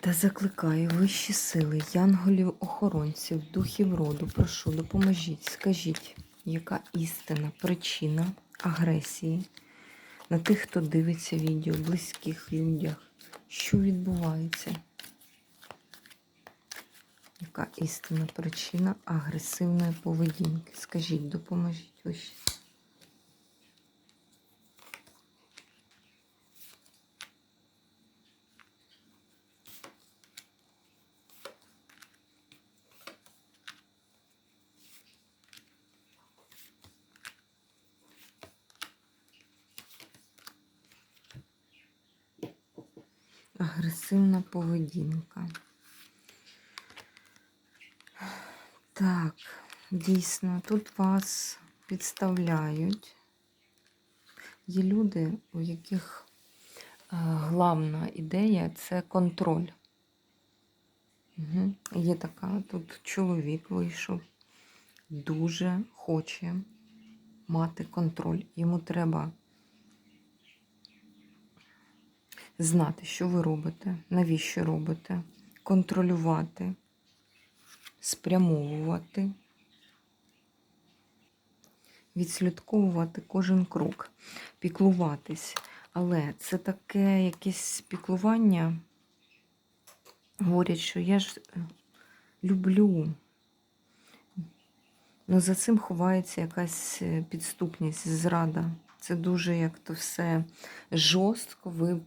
Та закликаю вищі сили, янголів, охоронців, духів роду, прошу, допоможіть, скажіть, яка істина, причина агресії на тих, хто дивиться відео, близьких людях, що відбувається? Яка істина, причина агресивної поведінки? Скажіть, допоможіть вищі. сили. Агресивна поведінка. Так, дійсно, тут вас підставляють. Є люди, у яких е, главна ідея це контроль. Угу. Є така, тут чоловік вийшов, дуже хоче мати контроль. Йому треба знати, що ви робите, навіщо робите, контролювати, спрямовувати, відслідковувати кожен крок, піклуватись. Але це таке якесь піклування. Говорять, що я ж е, люблю. Ну, за цим ховається якась е, підступність, зрада. Це дуже як то все жорстко. Ви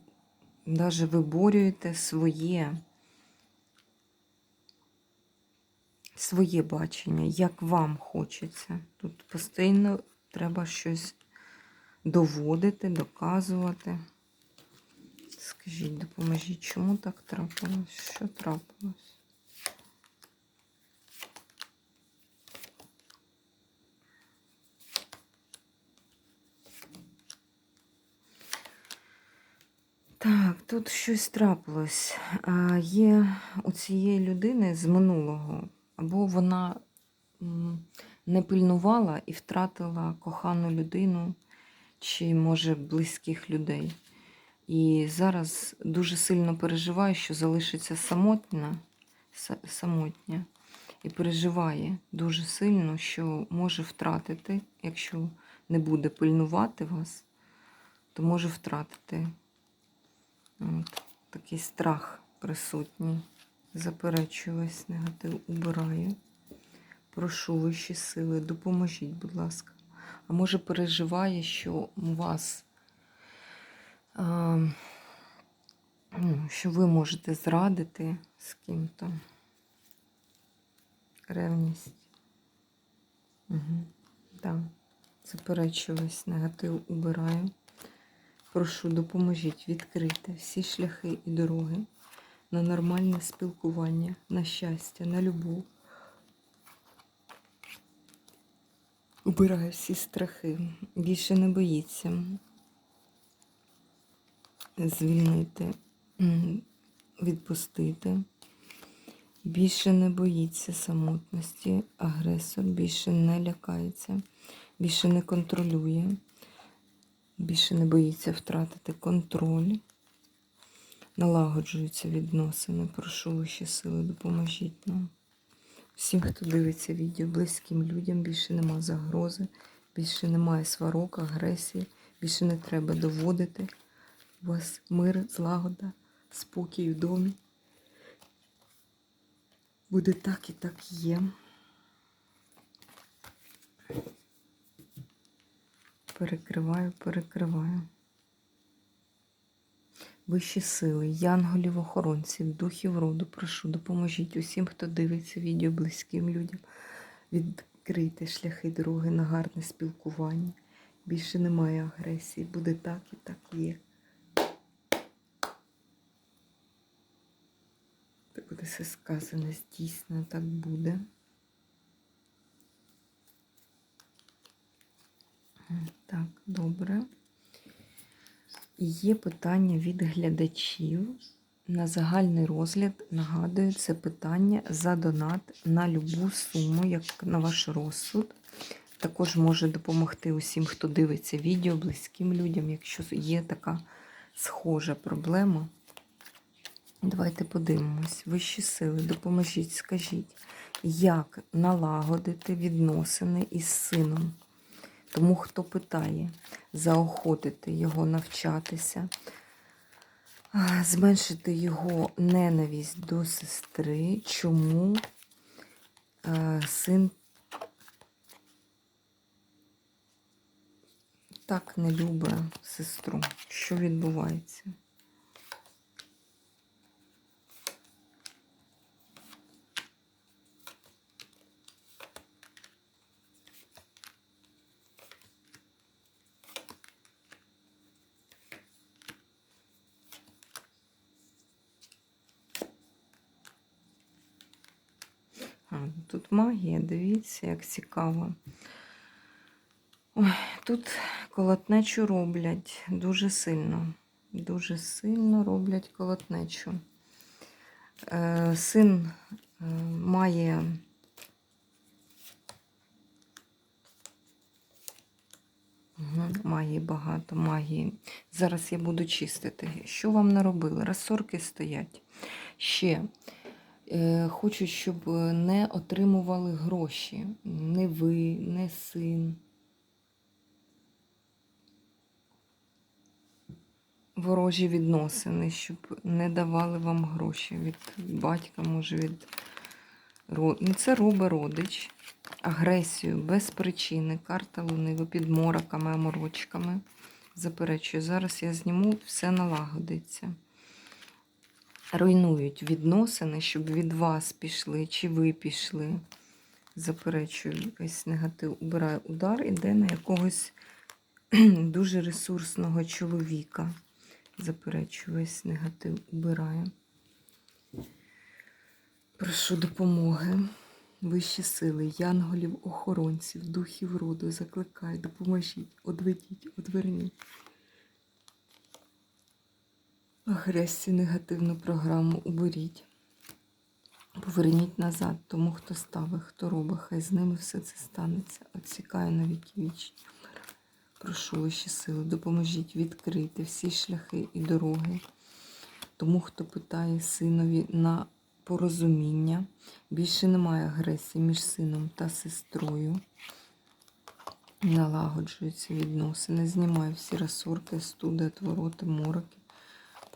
навіть виборюєте своє, своє бачення, як вам хочеться. Тут постійно треба щось доводити, доказувати. Скажіть, допоможіть, чому так трапилось? Що трапилось? Так, тут щось трапилось. А, Є у цієї людини з минулого, або вона не пильнувала і втратила кохану людину, чи, може, близьких людей. І зараз дуже сильно переживає, що залишиться самотня, самотня. І переживає дуже сильно, що може втратити, якщо не буде пильнувати вас, то може втратити. От, такий страх присутній. Заперечую весь негатив, убираю. Прошу вищі сили, допоможіть, будь ласка. А може переживає, що у вас, а, ну, що ви можете зрадити з ким-то. Ревність. Угу. Так. Заперечую весь негатив, убираю. Прошу, допоможіть відкрити всі шляхи і дороги на нормальне спілкування, на щастя, на любов. Убираю всі страхи. Більше не боїться звільнити, відпустити. Більше не боїться самотності, агресор більше не лякається, більше не контролює. Більше не боїться втратити контроль. Налагоджуються відносини. Прошу вищі сили, допоможіть нам. Всім, хто дивиться відео, близьким людям більше нема загрози, більше немає сварок, агресії, більше не треба доводити. У вас мир, злагода, спокій в домі. Буде так і так є. Перекриваю, перекриваю. Вищі сили, янголів, охоронців, духів роду, прошу, допоможіть усім, хто дивиться відео близьким людям, відкрити шляхи дороги на гарне спілкування. Більше немає агресії. Буде так і так є. Так буде все сказане, дійсно так буде. Так, добре. Є питання від глядачів. На загальний розгляд нагадую, це питання за донат на любу суму, як на ваш розсуд. Також може допомогти усім, хто дивиться відео, близьким людям, якщо є така схожа проблема. Давайте подивимось. Вищі сили, допоможіть, скажіть, як налагодити відносини із сином? Тому хто питає, заохотити його навчатися, зменшити його ненависть до сестри. Чому син так не любить сестру? Що відбувається? А, тут магія, дивіться, як цікаво. Ой, тут колотнечу роблять дуже сильно. Дуже сильно роблять колотнечу. Е, син е, має магії багато, магії. Зараз я буду чистити. Що вам наробили? Розсорки стоять. Ще хочуть, щоб не отримували гроші. Не ви, не син. Ворожі відносини, щоб не давали вам гроші від батька, може, від ну, Це робить родич. Агресію без причини. Карта Луни під мороками, аморочками. Заперечую, зараз я зніму, все налагодиться. Руйнують відносини, щоб від вас пішли, чи ви пішли. Заперечую, весь негатив убираю удар, іде на якогось дуже ресурсного чоловіка. Заперечую, весь негатив убираю. Прошу допомоги. Вищі сили, янголів, охоронців, духів роду, закликай, допоможіть, одведіть, одверніть. Агресію, негативну програму уберіть. Поверніть назад тому, хто ставить, хто робить, хай з ними все це станеться. Отсікаю на віки вічні. Прошу вищі сили, допоможіть відкрити всі шляхи і дороги. Тому, хто питає синові на порозуміння. Більше немає агресії між сином та сестрою. Налагоджуються відносини. Знімаю всі розсорки, студи, отвороти, мороки,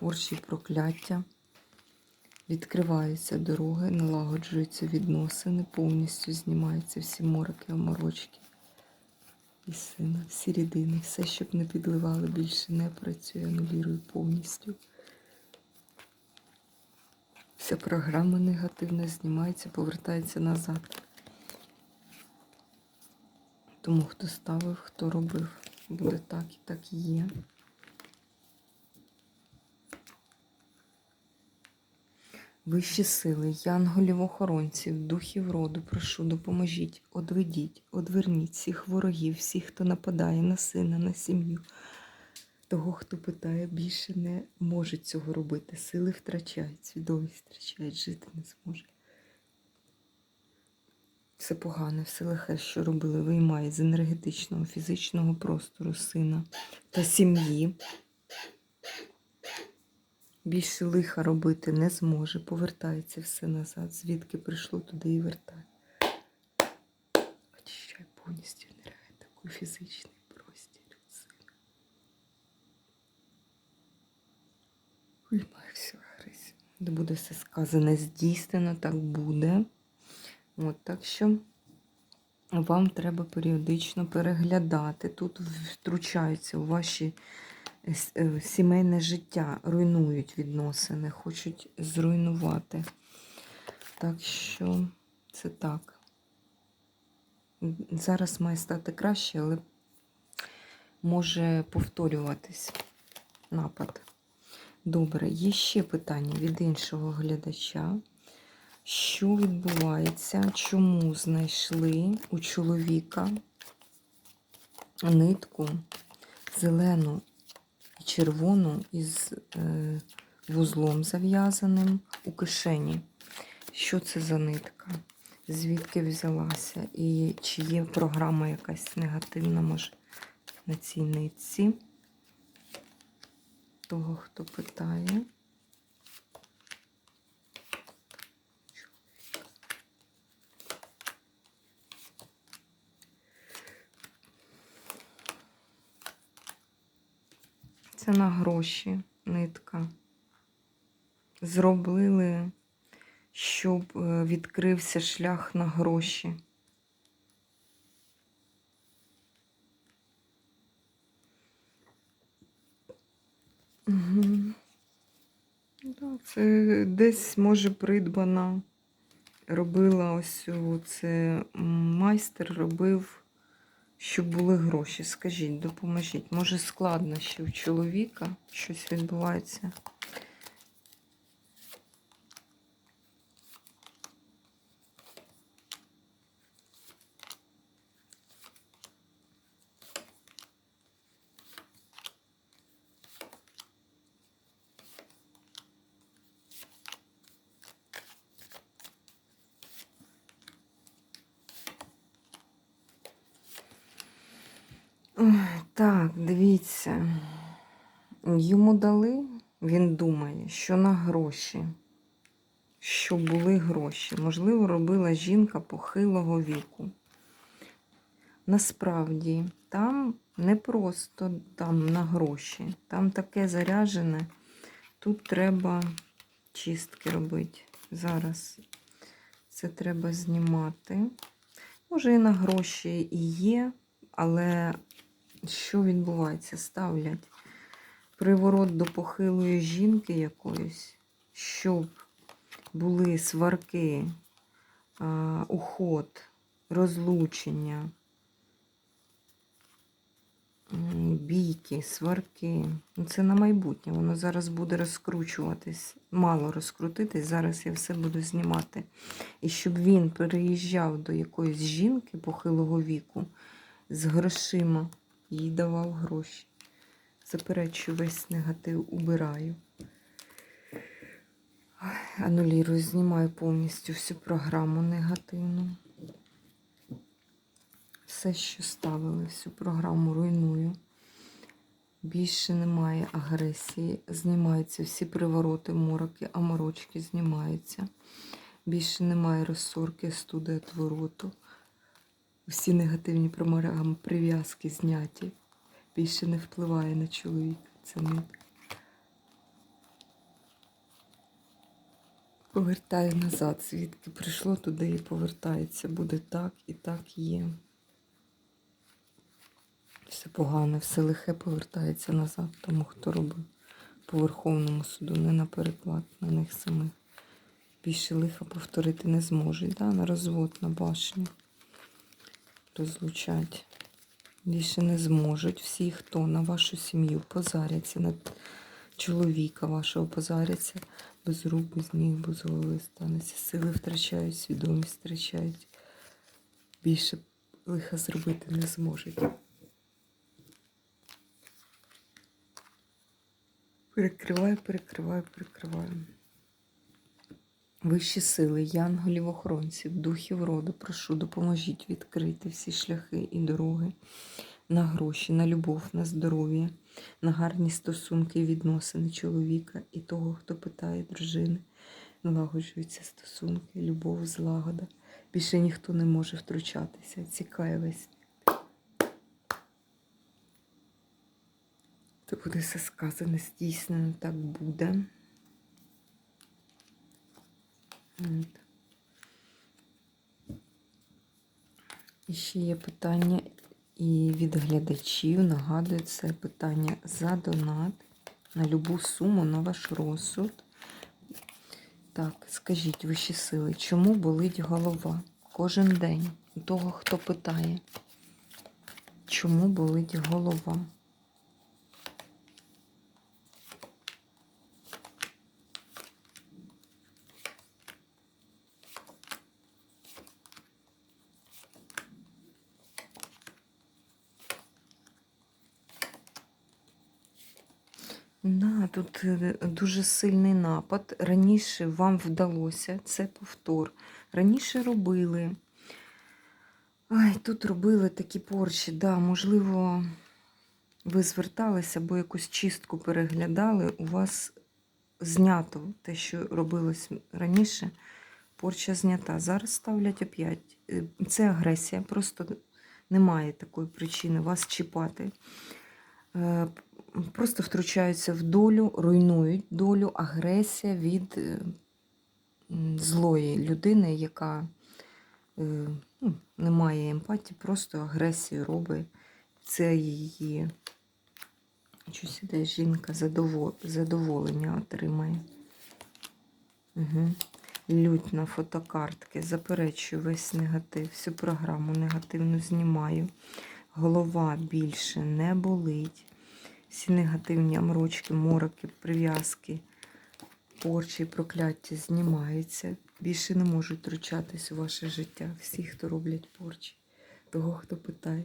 порчі, прокляття. Відкриваються дороги, налагоджуються відносини, повністю знімаються всі мороки, оморочки. І сина, всі рідини, все, щоб не підливали, більше не працює, анулірую повністю. Вся програма негативна знімається, повертається назад. Тому хто ставив, хто робив, буде так і так і є. Вищі сили, янголів-охоронців, духів роду, прошу, допоможіть, одведіть, одверніть всіх ворогів, всіх, хто нападає на сина, на сім'ю. Того, хто питає, більше не може цього робити. Сили втрачають, свідомість втрачають, жити не зможе. Все погане, все лихе, що робили, виймає з енергетичного, фізичного простору сина та сім'ї. Більше лиха робити не зможе. Повертається все назад. Звідки прийшло, туди і вертає. Очищай повністю енергетику, фізичний простір. Виймай всю агресію. Де буде все сказане, здійснено, так буде. От, так що вам треба періодично переглядати. Тут втручаються у ваші сімейне життя, руйнують відносини, хочуть зруйнувати. Так що це так. Зараз має стати краще, але може повторюватись напад. Добре, є ще питання від іншого глядача. Що відбувається? Чому знайшли у чоловіка нитку зелену червону із е, вузлом зав'язаним у кишені? Що це за нитка? Звідки взялася? І чи є програма якась негативна, може, на цій нитці? Того, хто питає. Це на гроші нитка. Зробили, щоб е, відкрився шлях на гроші. Угу. Це десь, може, придбана. Робила ось це майстер робив, щоб були гроші. Скажіть, допоможіть. Може, складно ще у чоловіка щось відбувається. Ой, Так, дивіться. Йому дали, він думає, що на гроші, що були гроші. Можливо, робила жінка похилого віку. Насправді, там не просто там на гроші, там таке заряджене. Тут треба чистки робити. Зараз це треба знімати. Може, і на гроші і є, але що відбувається? Ставлять приворот до похилої жінки якоїсь, щоб були сварки, уход, розлучення, бійки, сварки. Ну, Це на майбутнє. Воно зараз буде розкручуватись, мало розкрутитись. Зараз я все буду знімати. І щоб він переїжджав до якоїсь жінки похилого віку з грошима їй давав гроші. Заперечую весь негатив, убираю. Анулірую, знімаю повністю всю програму негативну. Все, що ставили, всю програму руйную. Більше немає агресії. Знімаються всі привороти, мороки, аморочки знімаються. Більше немає розсорки, студи, отвороту. Всі негативні програми, прив'язки зняті. Більше не впливає на чоловіка. Це нитка. Повертаю назад, звідки прийшло туди і повертається. Буде так і так є. Все погане, все лихе повертається назад, тому хто робив по Верховному суду, не на переклад на них самих. Більше лиха повторити не зможуть. Да? На розвод, на башню розлучать. Більше не зможуть всі, хто на вашу сім'ю позаряться, на чоловіка вашого позаряться, без рук, без ніг, без голови станеться. Сили втрачають, свідомість втрачають. Більше лиха зробити не зможуть. Перекриваю, перекриваю, перекриваю. Вищі сили, янголів, охоронців, духів роду, прошу, допоможіть відкрити всі шляхи і дороги на гроші, на любов, на здоров'я, на гарні стосунки і відносини чоловіка і того, хто питає дружини. Налагоджуються стосунки, любов, злагода. Більше ніхто не може втручатися. Цікає весь. То буде все сказане, здійснено, так буде. От. І ще є питання і від глядачів. Нагадую, це питання за донат на любу суму на ваш розсуд. Так, скажіть вищі сили, чому болить голова кожен день у того, хто питає? Чому болить голова? Да, тут е, дуже сильний напад. Раніше вам вдалося, це повтор. Раніше робили. Ай, тут робили такі порчі, да, можливо, ви зверталися або якусь чистку переглядали, у вас знято те, що робилось раніше, порча знята. Зараз ставлять опять. Е, Це агресія, просто немає такої причини вас чіпати. Е, Просто втручаються в долю, руйнують долю, агресія від е, злої людини, яка е, ну, не має емпатії, просто агресію робить. Це її щось іде жінка задоволення отримає. Угу. Лють на фотокартки, заперечую весь негатив, всю програму негативну знімаю. Голова більше не болить. Всі негативні амрочки, мороки, прив'язки, порчі, прокляття знімаються. Більше не можуть втручатись у ваше життя. Всі, хто роблять порчі, того, хто питає.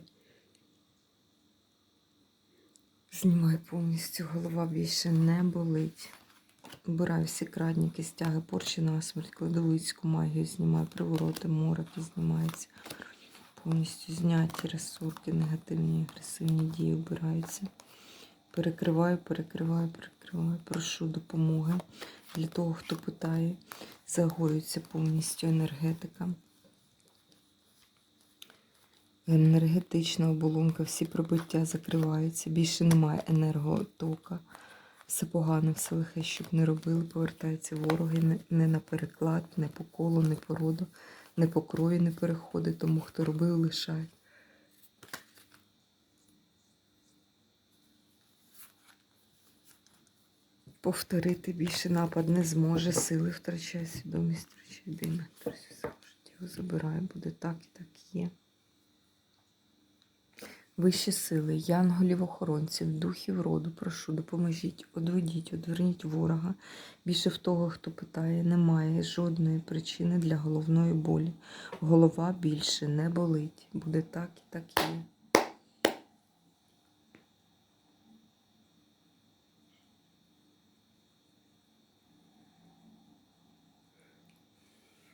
Знімаю повністю, голова більше не болить. Убираю всі крадніки, стяги, порчі на смерть, кладовицьку магію знімаю, привороти, мороки знімаються. Повністю зняті ресурки, негативні, агресивні дії обираються. Перекриваю, перекриваю, перекриваю. Прошу допомоги для того, хто питає. Загоюється повністю енергетика. Енергетична оболонка, всі пробиття закриваються. Більше немає енерготока. Все погано, все лихе, щоб не робили, повертаються вороги не на переклад, не по колу, не по роду, не по крові не переходить, тому хто робив, лишає. Повторити більше напад не зможе, сили втрачає, свідомість втрачає. Тобто все життя забирає, буде так і так є. Вищі сили, янголів охоронців, духів роду, прошу, допоможіть, одведіть, одверніть ворога. Більше в того, хто питає, немає жодної причини для головної болі. Голова більше не болить. Буде так і так є.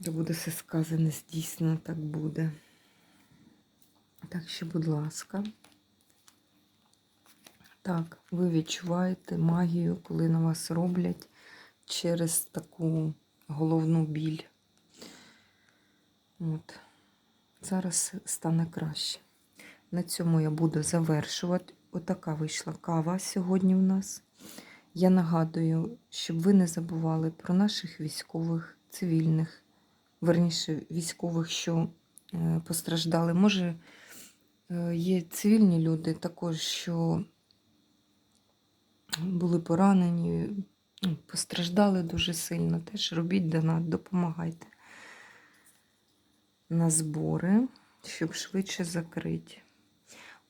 То буде все сказане, здійснено, так буде. Так що, будь ласка. Так, ви відчуваєте магію, коли на вас роблять через таку головну біль. От. Зараз стане краще. На цьому я буду завершувати. Отака вийшла кава сьогодні в нас. Я нагадую, щоб ви не забували про наших військових, цивільних, верніше військових, що е, постраждали. Може, є цивільні люди також, що були поранені, ну, постраждали дуже сильно. Теж робіть донат, допомагайте на збори, щоб швидше закрити.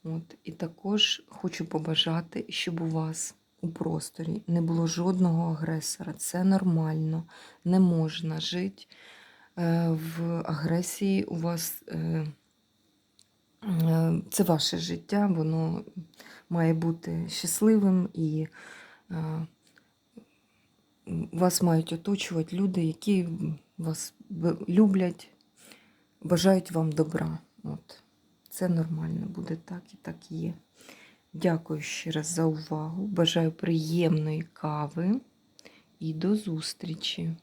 От. І також хочу побажати, щоб у вас у просторі не було жодного агресора. Це нормально, не можна жити е, в агресії. У вас е, е, це ваше життя, воно має бути щасливим і е, вас мають оточувати люди, які вас люблять, бажають вам добра. От. Це нормально, буде так і так є. Дякую ще раз за увагу. Бажаю приємної кави і до зустрічі!